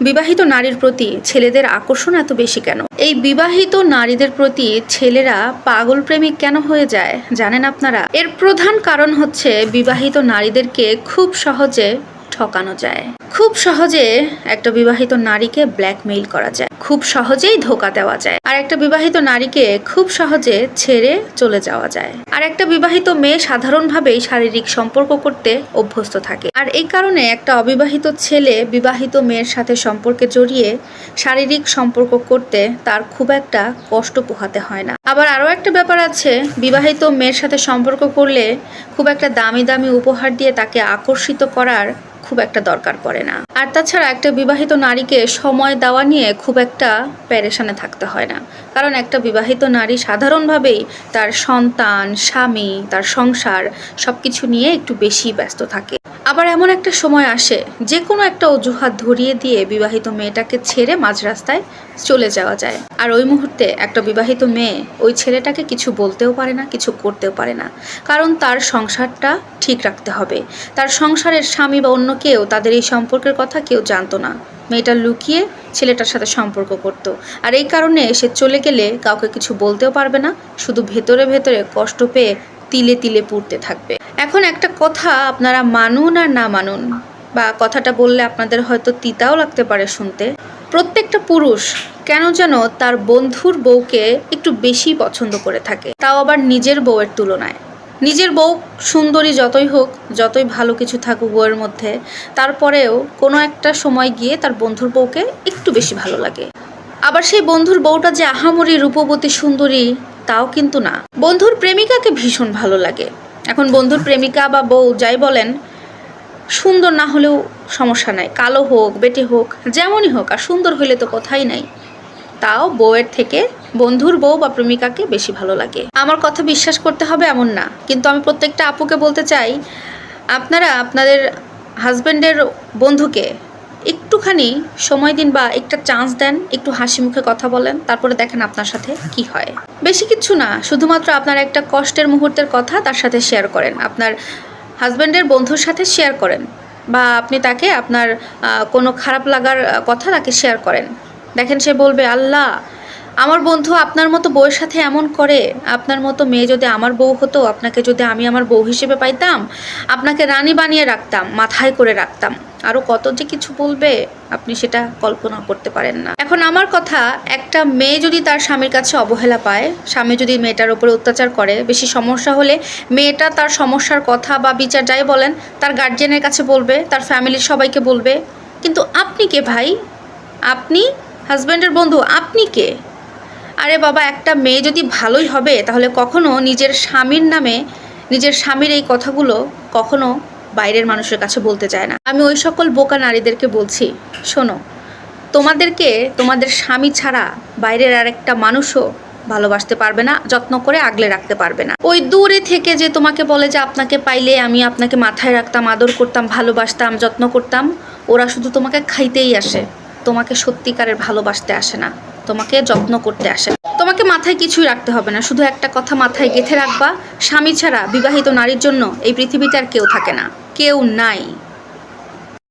বিবাহিত নারীর প্রতি ছেলেদের আকর্ষণ এত বেশি কেন? এই বিবাহিত নারীদের প্রতি ছেলেরা পাগল প্রেমিক কেন হয়ে যায়, জানেন আপনারা? এর প্রধান কারণ হচ্ছে বিবাহিত নারীদেরকে খুব সহজে ঠকানো যায়। খুব সহজে একটা বিবাহিত নারীকে ব্ল্যাকমেইল করা যায়। খুব সহজেই ধোকা দেওয়া যায়। আর একটা বিবাহিত নারীকে খুব সহজে ছেড়ে চলে যাওয়া যায়। আর একটা বিবাহিত মেয়ে সাধারণভাবেই শারীরিক সম্পর্ক করতে অভ্যস্ত থাকে। আর এই কারণে একটা অবিবাহিত ছেলে বিবাহিত মেয়ের সাথে সম্পর্কে জড়িয়ে শারীরিক সম্পর্ক করতে তার খুব একটা কষ্ট পোহাতে হয় না। আবার আরও একটা ব্যাপার আছে, বিবাহিত মেয়ের সাথে সম্পর্ক করলে খুব একটা দামি দামি উপহার দিয়ে তাকে আকর্ষিত করার খুব একটা দরকার পড়ে না। আর তাছাড়া একটা বিবাহিত নারীকে সময় দেওয়া নিয়ে খুব একটা প্যারেশানে থাকতে হয় না। কারণ একটা বিবাহিত নারী সাধারণভাবেই তার সন্তান, স্বামী, তার সংসার সব কিছু নিয়ে একটু বেশি ব্যস্ত থাকে। আবার এমন একটা সময় আসে যে কোনো একটা অজুহাত ধরিয়ে দিয়ে বিবাহিত মেয়েটাকে ছেড়ে মাঝ রাস্তায় চলে যাওয়া যায়। আর ওই মুহূর্তে একটা বিবাহিত মেয়ে ওই ছেলেটাকে কিছু বলতেও পারে না, কিছু করতেও পারে না। কারণ তার সংসারটা ঠিক রাখতে হবে। তার সংসারের স্বামী বা অন্য কেউ তাদের এই সম্পর্কের কথা কেউ জানতো না। মেয়েটা লুকিয়ে ছেলেটার সাথে সম্পর্ক করত। আর এই কারণে সে চলে গেলে কাউকে কিছু বলতেও পারবে না, শুধু ভেতরে ভেতরে কষ্ট পেয়ে তিলে তিলে পুড়তে থাকবে। এখন একটা কথা আপনারা মানুন আর না মানুন, বা কথাটা বললে আপনাদের হয়তো তিতাও লাগতে পারে শুনতে। প্রত্যেকটা পুরুষ কেন যেন তার বন্ধুর বউকে একটু বেশি পছন্দ করে থাকে, তাও আবার নিজের বউয়ের তুলনায়। নিজের বউ সুন্দরী যতই হোক, যতই ভালো কিছু থাকুক বউয়ের মধ্যে, তারপরেও কোনো একটা সময় গিয়ে তার বন্ধুর বউকে একটু বেশি ভালো লাগে। আবার সেই বন্ধুর বউটা যে আহামরি, রূপবতী, সুন্দরী, তাও কিন্তু না। বন্ধুর প্রেমিকাকে ভীষণ ভালো লাগে। এখন বন্ধুর প্রেমিকা বা বউ যাই বলেন, সুন্দর না হলেও সমস্যা নাই, কালো হোক, বেটে হোক, যেমনই হোক, আর সুন্দর হইলে তো কথাই নাই। তাও বউয়ের থেকে বন্ধুর বউ বা প্রেমিকাকে বেশি ভালো লাগে। আমার কথা বিশ্বাস করতে হবে এমন না, কিন্তু আমি প্রত্যেকটা আপুকে বলতে চাই, আপনারা আপনাদের হাজব্যান্ডের বন্ধুকে একটুখানি সময় দিন বা একটা চান্স দেন, একটু হাসি মুখে কথা বলেন, তারপরে দেখেন আপনার সাথে কি হয়। বেশি কিছু না, শুধুমাত্র আপনার একটা কষ্টের মুহূর্তের কথা তার সাথে শেয়ার করেন। আপনার হাজব্যান্ডের বন্ধুর সাথে শেয়ার করেন বা আপনি তাকে আপনার কোনো খারাপ লাগার কথা তাকে শেয়ার করেন। দেখেন সে বলবে, আল্লাহ আমার বন্ধু আপনার মতো বউয়ের সাথে এমন করে, আপনার মতো মেয়ে যদি আমার বউ হতো, আপনাকে যদি আমি আমার বউ হিসেবে পাইতাম, আপনাকে রানী বানিয়ে রাখতাম, মাথায় করে রাখতাম। আরও কত যে কিছু বলবে, আপনি সেটা কল্পনা করতে পারেন না। এখন আমার কথা, একটা মেয়ে যদি তার স্বামীর কাছে অবহেলা পায়, স্বামী যদি মেয়েটার উপরে অত্যাচার করে, বেশি সমস্যা হলে মেয়েটা তার সমস্যার কথা বা বিচার যাই বলেন, তার গার্জিয়ানের কাছে বলবে, তার ফ্যামিলির সবাইকে বলবে। কিন্তু আপনি কে ভাই? আপনি? হাজব্যান্ডের বন্ধু, আপনি কে? আরে বাবা, একটা মেয়ে যদি ভালোই হবে, তাহলে কখনো নিজের স্বামীর নামে, নিজের স্বামীর এই কথাগুলো কখনো বাইরের মানুষের কাছে বলতে চায় না। আমি ওই সকল বোকা নারীদেরকে বলছি, শোনো, তোমাদেরকে তোমাদের স্বামী ছাড়া বাইরের আর একটা মানুষও ভালোবাসতে পারবে না, যত্ন করে আগলে রাখতে পারবে না। ওই দূরে থেকে যে তোমাকে বলে যে আপনাকে পাইলে আমি আপনাকে মাথায় রাখতাম, আদর করতাম, ভালোবাসতাম, যত্ন করতাম, ওরা শুধু তোমাকে খাইতেই আসে। তোমাকে সত্যিকারের ভালোবাসতে আসে না, তোমাকে যত্ন করতে আসে মাথায় কিছুই রাখতে হবে না। শুধু একটা কথা মাথায় গেঁথে রাখবা, স্বামী ছাড়া বিবাহিত নারীর জন্য এই পৃথিবীতে আর কেউ থাকে না। কেউ নাই।